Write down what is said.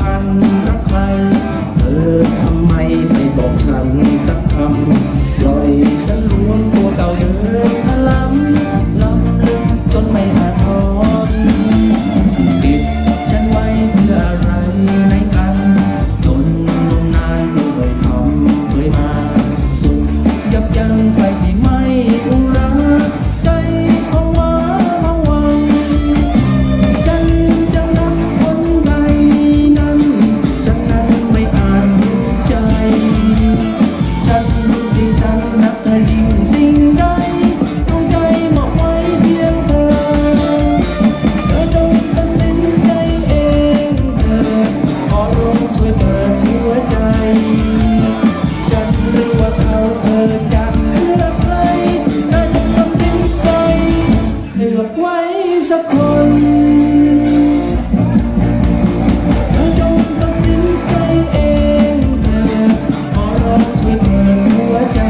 I'm not and สักคนใจเองเถอะขอเราช่วยเปิดหัวใจ